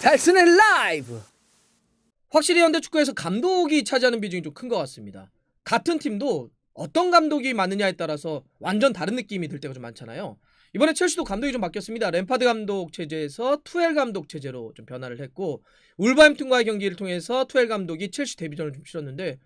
달슨의 라이브. 확실히 현대 축구에서 감독이 차지하는 비중이 좀 큰 것 같습니다. 같은 팀도 어떤 감독이 맞느냐에 따라서 완전 다른 느낌이 들 때가 좀 많잖아요. 이번에 첼시도 감독이 좀 바뀌었습니다. 램파드 감독 체제에서 투엘 감독 체제로 좀 변화를 했고 울버햄튼과의 경기를 통해서 투엘 감독이 첼시 데뷔전을 좀 치렀는데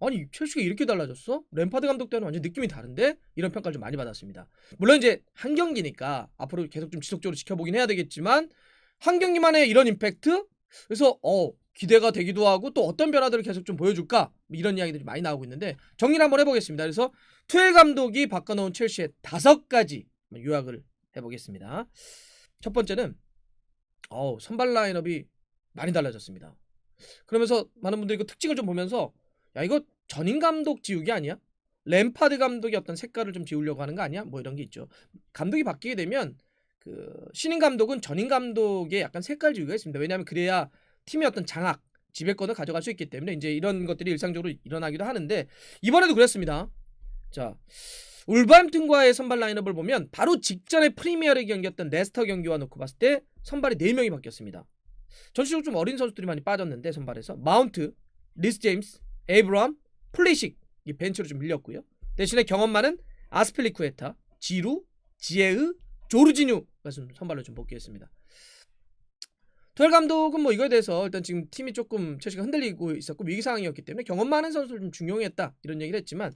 아니 첼시가 이렇게 달라졌어? 램파드 감독 때는 완전 느낌이 다른데? 이런 평가를 좀 많이 받았습니다. 물론 이제 한 경기니까 앞으로 계속 좀 지속적으로 지켜보긴 해야 되겠지만 한 경기만의 이런 임팩트? 그래서 어 기대가 되기도 하고 또 어떤 변화들을 계속 좀 보여줄까? 뭐 이런 이야기들이 많이 나오고 있는데 정리를 한번 해보겠습니다. 그래서 투엘 감독이 바꿔놓은 첼시의 다섯 가지 요약을 해보겠습니다. 첫 번째는 어 선발 라인업이 많이 달라졌습니다. 그러면서 많은 분들이 그 특징을 좀 보면서 야 이거 전임 감독 지우기 아니야? 램파드 감독이 어떤 색깔을 좀 지우려고 하는 거 아니야? 뭐 이런 게 있죠. 감독이 바뀌게 되면 그 신인 감독은 전임 감독의 약간 색깔 지우기가 있습니다. 왜냐하면 그래야 팀의 어떤 장악, 지배권을 가져갈 수 있기 때문에 이제 이런 것들이 일상적으로 일어나기도 하는데 이번에도 그랬습니다. 자, 울버햄튼과의 선발 라인업을 보면 바로 직전에 프리미어리그 경기였던 레스터 경기와 놓고 봤을 때 선발이 4명이 바뀌었습니다. 전체적으로 좀 어린 선수들이 많이 빠졌는데 선발에서 마운트, 리스 제임스, 에이브람, 플리식 이 벤치로 좀 밀렸고요. 대신에 경험 많은 아스펠리쿠에타, 지루, 지에으, 조르지뉴가 좀 선발로 좀 복귀했습니다. 토엘 감독은 뭐 이거에 대해서 일단 지금 팀이 조금 첼시가 흔들리고 있었고 위기 상황이었기 때문에 경험 많은 선수를 좀 중용했다 이런 얘기를 했지만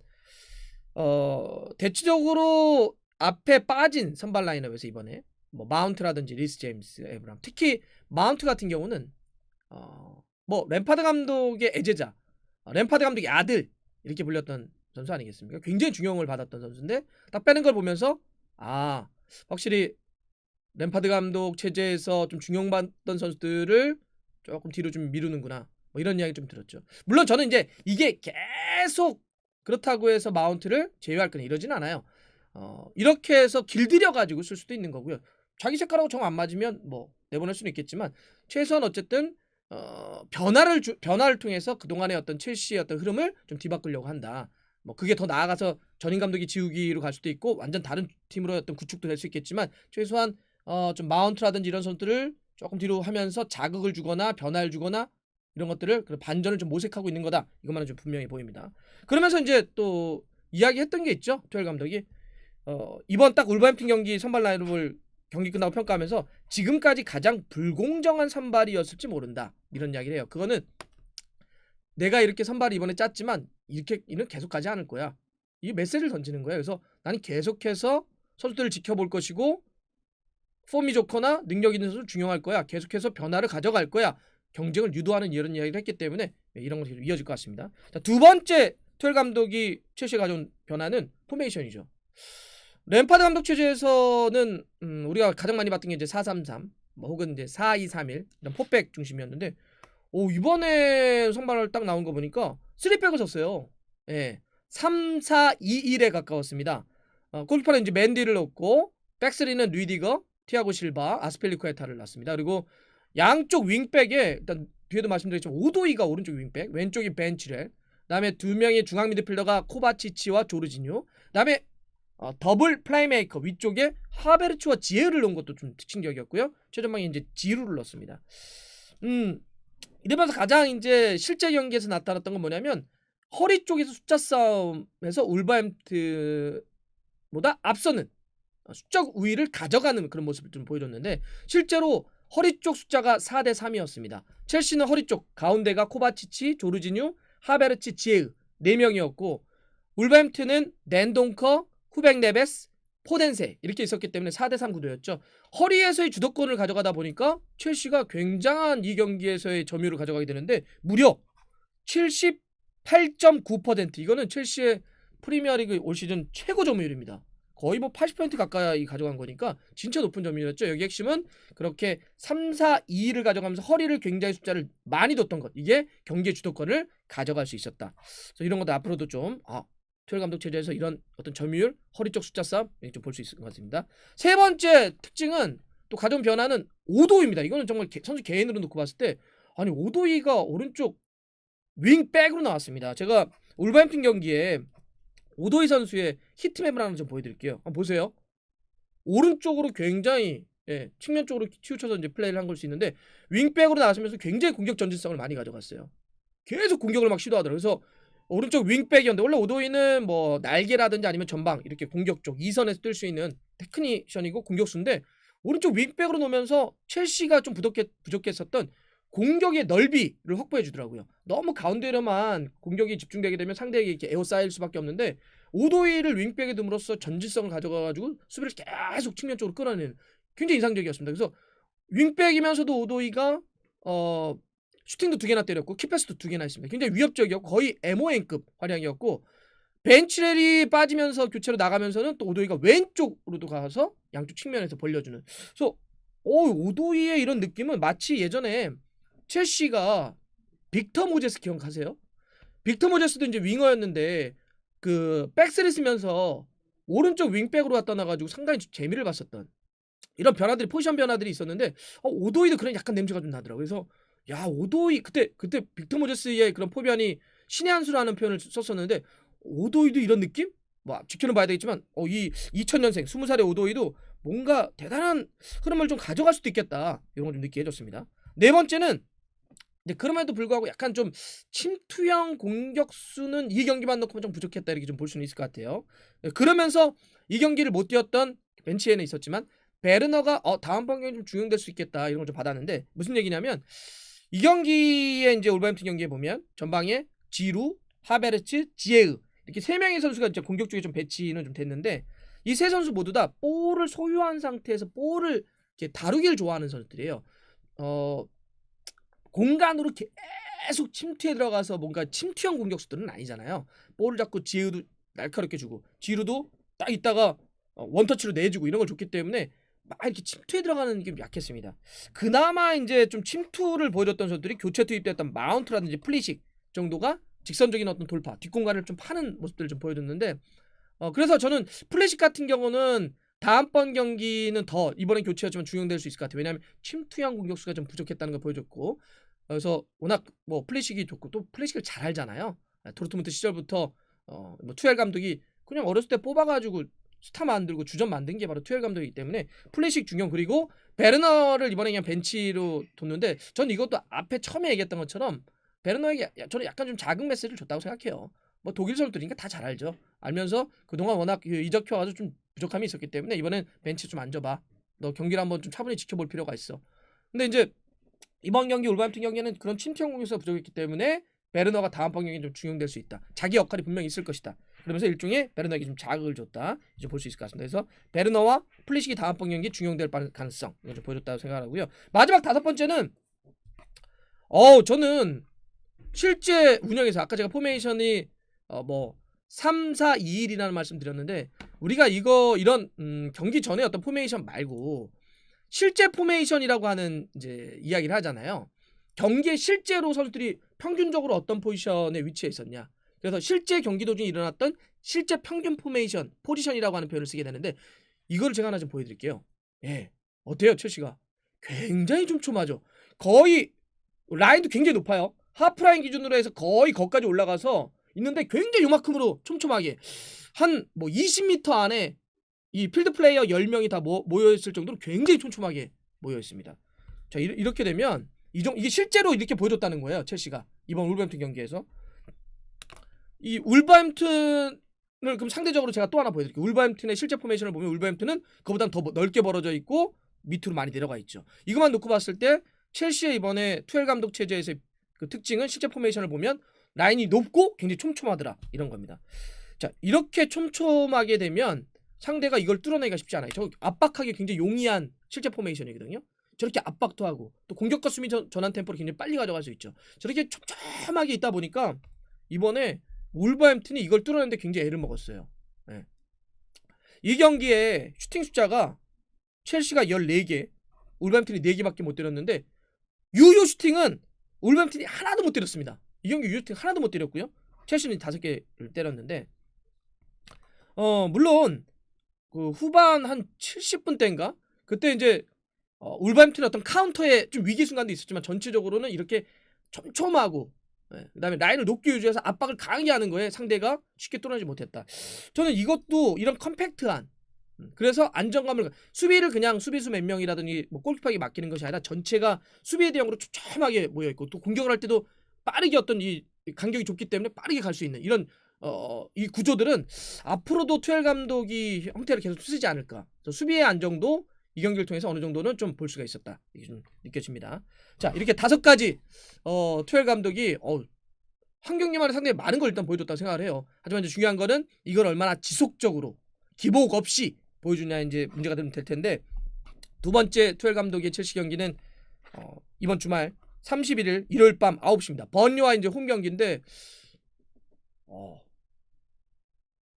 어 대체적으로 앞에 빠진 선발 라인업에서 이번에 뭐 마운트라든지 리스 제임스, 에브람 특히 마운트 같은 경우는 어뭐 램파드 감독의 애제자 어, 램파드 감독의 아들 이렇게 불렸던 선수 아니겠습니까? 굉장히 중용을 받았던 선수인데 딱 빼는 걸 보면서 아 확실히 램파드 감독 체제에서 좀 중용받던 선수들을 조금 뒤로 좀 미루는구나 뭐 이런 이야기 좀 들었죠. 물론 저는 이제 이게 계속 그렇다고 해서 마운트를 제외할 거는 이러진 않아요. 어, 이렇게 해서 길들여 가지고 쓸 수도 있는 거고요. 자기 색깔하고 정 안 맞으면 뭐 내보낼 수는 있겠지만 최소한 어쨌든 어, 변화를 주, 변화를 통해서 그동안의 어떤 첼시의 어떤 흐름을 좀 뒤바꾸려고 한다. 뭐 그게 더 나아가서 전임 감독이 지우기로 갈 수도 있고 완전 다른 팀으로 어떤 구축도 될 수 있겠지만 최소한 어, 좀 마운트라든지 이런 선수들을 조금 뒤로 하면서 자극을 주거나 변화를 주거나 이런 것들을 그 반전을 좀 모색하고 있는 거다. 이것만은 좀 분명히 보입니다. 그러면서 이제 또 이야기했던 게 있죠. 투엘 감독이 어, 이번 딱 울버햄튼 경기 선발 라인업을 경기 끝나고 평가하면서 지금까지 가장 불공정한 선발이었을지 모른다 이런 이야기를 해요. 그거는 내가 이렇게 선발을 이번에 짰지만 이렇게 이는 계속 가지 않을 거야. 이 메시지를 던지는 거야. 그래서 나는 계속해서 선수들을 지켜볼 것이고 폼이 좋거나 능력 있는 선수를 중용할 거야. 계속해서 변화를 가져갈 거야. 경쟁을 유도하는 이런 이야기를 했기 때문에 이런 것이 이어질 것 같습니다. 자, 두 번째 투엘 감독이 첼시에 가져온 변화는 포메이션이죠. 램파드 감독 체제에서는 음, 우리가 가장 많이 봤던 게 이제 433, 뭐 혹은 이제 4231 이런 포백 중심이었는데 오 이번에 선발을 딱 나온 거 보니까 3백을 썼어요. 예. 3, 4, 2, 1에 가까웠습니다. 어, 골키퍼는 이제 맨디를 넣고 백스리는 리디거, 티아고 실바, 아스펠리쿠에타를 놨습니다. 그리고 양쪽 윙백에 일단 뒤에도 말씀드렸지만 오도이가 오른쪽 윙백, 왼쪽이 벤치렐, 그다음에 두 명의 중앙 미드필더가 코바치치와 조르지뉴, 그다음에 어, 더블 플레이메이커 위쪽에 하베르츠와 지에를 넣은 것도 좀 특징적이었고요. 최전방에 이제 지루를 넣었습니다. 음 이러면서 가장 이제 실제 경기에서 나타났던 건 뭐냐면 허리 쪽에서 숫자 싸움에서 울버햄튼보다 앞서는 수적 우위를 가져가는 그런 모습을 좀 보여줬는데 실제로 허리 쪽 숫자가 4대 3이었습니다. 첼시는 허리 쪽 가운데가 코바치치, 조르지뉴, 하베르치, 지에으 4명이었고 울버햄튼은 넨동커, 후백 네베스, 포덴세 이렇게 있었기 때문에 4대3 구도였죠. 허리에서의 주도권을 가져가다 보니까 첼시가 굉장한 이 경기에서의 점유율을 가져가게 되는데 무려 78.9% 이거는 첼시의 프리미어리그 올 시즌 최고 점유율입니다. 거의 뭐 80% 가까이 가져간 거니까 진짜 높은 점유율이었죠. 여기 핵심은 그렇게 3, 4, 2를 가져가면서 허리를 굉장히 숫자를 많이 뒀던 것. 이게 경기의 주도권을 가져갈 수 있었다. 그래서 이런 것도 앞으로도 좀 아, 투엘 감독 체제에서 이런 어떤 점유율, 허리 쪽 숫자 싸움 좀 볼 수 있을 것 같습니다. 세 번째 특징은 또 가져온 변화는 오도입니다. 이거는 정말 개, 선수 개인으로 놓고 봤을 때 아니 오도이가 오른쪽 윙백으로 나왔습니다. 제가 울버햄튼 경기에 오도이 선수의 히트맵을 하나 좀 보여드릴게요. 한번 보세요. 오른쪽으로 굉장히 예, 측면 쪽으로 치우쳐서 이제 플레이를 한 걸 수 있는데 윙백으로 나서면서 굉장히 공격 전진성을 많이 가져갔어요. 계속 공격을 막 시도하더라고요. 그래서 오른쪽 윙백이었는데 원래 오도이는 뭐 날개라든지 아니면 전방 이렇게 공격 쪽 2선에서 뛸 수 있는 테크니션이고 공격수인데 오른쪽 윙백으로 놓으면서 첼시가 좀 부족했, 부족했었던 공격의 넓이를 확보해 주더라고요. 너무 가운데로만 공격이 집중되게 되면 상대에게 이렇게 에어싸일 수밖에 없는데 오도이를 윙백에 둠으로써 전진성을 가져가가지고 수비를 계속 측면 쪽으로 끌어내는 굉장히 인상적이었습니다. 그래서 윙백이면서도 오도이가 어 슈팅도 두 개나 때렸고 키패스도 두 개나 했습니다. 굉장히 위협적이었고 거의 MON급 활약이었고 벤치렐이 빠지면서 교체로 나가면서는 또 오도이가 왼쪽으로도 가서 양쪽 측면에서 벌려주는. 그래서 오 오도이의 이런 느낌은 마치 예전에 첼시가 빅터 모제스 기억하세요? 빅터 모제스도 이제 윙어였는데 그 백스를 쓰면서 오른쪽 윙백으로 갖다 놔가지고 상당히 좀 재미를 봤었던 이런 변화들이 포지션 변화들이 있었는데 어, 오도이도 그런 약간 냄새가 좀 나더라고요. 그래서 야 오도이 그때 그때 빅터 모제스의 그런 포변이 신의 한 수라는 표현을 썼었는데 오도이도 이런 느낌? 뭐 지켜는 봐야 되겠지만 어, 이 2000년생 20살의 오도이도 뭔가 대단한 흐름을 좀 가져갈 수도 있겠다 이런 걸 좀 느끼게 해줬습니다. 네 번째는 근데 그럼에도 불구하고 약간 좀 침투형 공격수는 이 경기만 놓고는 좀 부족했다 이렇게 좀 볼 수는 있을 것 같아요. 그러면서 이 경기를 못 뛰었던 벤치에는 있었지만 베르너가 어 다음번 경기 좀 중용될 수 있겠다 이런 걸 좀 받았는데 무슨 얘기냐면 이 경기에 이제 올버햄튼 경기에 보면 전방에 지루, 하베르츠, 지에으 이렇게 세 명의 선수가 이제 공격 쪽에 좀 배치는 좀 됐는데 이 세 선수 모두 다 볼을 소유한 상태에서 볼을 이렇게 다루기를 좋아하는 선수들이에요. 어 공간으로 계속 침투에 들어가서 뭔가 침투형 공격수들은 아니잖아요. 볼을 잡고 지우도 날카롭게 주고 지루도 딱 있다가 어, 원터치로 내주고 이런 걸 줬기 때문에 막 이렇게 침투에 들어가는 게 약했습니다. 그나마 이제 좀 침투를 보여줬던 선수들이 교체 투입됐던 마운트라든지 플리식 정도가 직선적인 어떤 돌파, 뒷공간을 좀 파는 모습들을 좀 보여줬는데 어, 그래서 저는 플래식 같은 경우는 다음번 경기는 더 이번에 교체였지만 중용될 수 있을 것 같아요. 왜냐하면 침투형 공격수가 좀 부족했다는 걸 보여줬고 그래서 워낙 뭐 플래식이 좋고 또 플래식을 잘 알잖아요. 도르트문트 시절부터 어, 뭐 투엘 감독이 그냥 어렸을 때 뽑아가지고 스타 만들고 주전 만든 게 바로 투엘 감독이기 때문에 플래식 중용 그리고 베르너를 이번에 그냥 벤치로 뒀는데 전 이것도 앞에 처음에 얘기했던 것처럼 베르너에게 저는 약간 좀 작은 메시지를 줬다고 생각해요. 뭐 독일 선수들이니까 다 잘 알죠. 알면서 그동안 워낙 그 이적혀가지고 좀 부족함이 있었기 때문에 이번엔 벤치 좀 앉아봐. 너 경기를 한번 좀 차분히 지켜볼 필요가 있어. 근데 이제 이번 경기 올바햄튼 경기는 그런 침투형 공격수가 부족했기 때문에 베르너가 다음 번 경기에 좀 중용될 수 있다. 자기 역할이 분명히 있을 것이다. 그러면서 일종의 베르너에게 좀 자극을 줬다. 이제 볼 수 있을 것 같습니다. 그래서 베르너와 플리식이 다음 번 경기 중용될 가능성 이걸 좀 보여줬다고 생각하고요. 마지막 다섯 번째는 어 저는 실제 운영에서 아까 제가 포메이션이 어뭐 3, 4, 2, 1이라는 말씀 드렸는데 우리가 이거 이런 음, 경기 전에 어떤 포메이션 말고 실제 포메이션이라고 하는 이제 이야기를 하잖아요. 경기에 실제로 선수들이 평균적으로 어떤 포지션에 위치해 있었냐. 그래서 실제 경기 도중에 일어났던 실제 평균 포메이션, 포지션이라고 하는 표현을 쓰게 되는데 이거를 제가 하나 좀 보여드릴게요. 예, 어때요, 첼시가? 굉장히 촘촘하죠. 거의 라인도 굉장히 높아요. 하프라인 기준으로 해서 거의 거기까지 올라가서 있는데 굉장히 요만큼으로 촘촘하게 한 뭐 20m 안에 이 필드 플레이어 10명이 다 모, 모여있을 정도로 굉장히 촘촘하게 모여있습니다. 자 이 렇게 되면 이정 이게 실제로 이렇게 보여줬다는 거예요 첼시가 이번 울버햄튼 경기에서 이 울버햄튼을 그럼 상대적으로 제가 또 하나 보여드릴게요 울버햄튼의 실제 포메이션을 보면 울버햄튼은 그보다 더 넓게 벌어져 있고 밑으로 많이 내려가 있죠 이것만 놓고 봤을 때 첼시의 이번에 투엘 감독 체제에서 그 특징은 실제 포메이션을 보면 라인이 높고 굉장히 촘촘하더라 이런 겁니다. 자 이렇게 촘촘하게 되면 상대가 이걸 뚫어내기가 쉽지 않아요. 저 압박하기 굉장히 용이한 실제 포메이션이거든요. 저렇게 압박도 하고 또 공격과 수비 전환 템포를 굉장히 빨리 가져갈 수 있죠. 저렇게 촘촘하게 있다 보니까 이번에 울버햄튼이 이걸 뚫어내는데 굉장히 애를 먹었어요. 네. 이 경기에 슈팅 숫자가 첼시가 14개, 울버햄튼이 4개밖에 못 때렸는데 유효 슈팅은 울버햄튼이 하나도 못 때렸습니다. 이 경기 유효팅 하나도 못 때렸고요. 첼시는 다섯 개를 때렸는데 어 물론 그 후반 한 70분 대인가 그때 이제 어, 울버햄튼의 어떤 카운터에 좀 위기 순간도 있었지만 전체적으로는 이렇게 촘촘하고 예, 그다음에 라인을 높게 유지해서 압박을 강하게 하는 거에 상대가 쉽게 뚫어내지 못했다. 저는 이것도 이런 컴팩트한 음, 그래서 안정감을 수비를 그냥 수비수 몇 명이라든지 뭐 골키퍼에게 맡기는 것이 아니라 전체가 수비의 대형으로 촘촘하게 모여 있고 또 공격을 할 때도 빠르게 어떤 이 간격이 좁기 때문에 빠르게 갈 수 있는 이런 어, 이 구조들은 앞으로도 투엘 감독이 형태를 계속 쓰지 않을까. 수비의 안정도 이 경기를 통해서 어느 정도는 좀 볼 수가 있었다. 이게 좀 느껴집니다. 자, 이렇게 다섯 가지 어, 투엘 감독이 어, 한 경기만에 상당히 많은 걸 일단 보여줬다고 생각을 해요. 하지만 이제 중요한 거는 이걸 얼마나 지속적으로 기복 없이 보여주냐 이제 문제가 되면 될 텐데 두 번째 투엘 감독의 첼시 경기는 어, 이번 주말 31일 일요일 밤 9시입니다. 번뉴와 이제 홈 경기인데 어,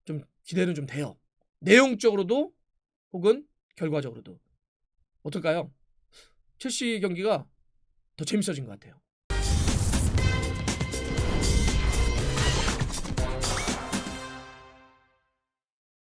좀 기대는 좀 돼요. 내용적으로도 혹은 결과적으로도 어떨까요? 첼시 경기가 더 재밌어진 것 같아요.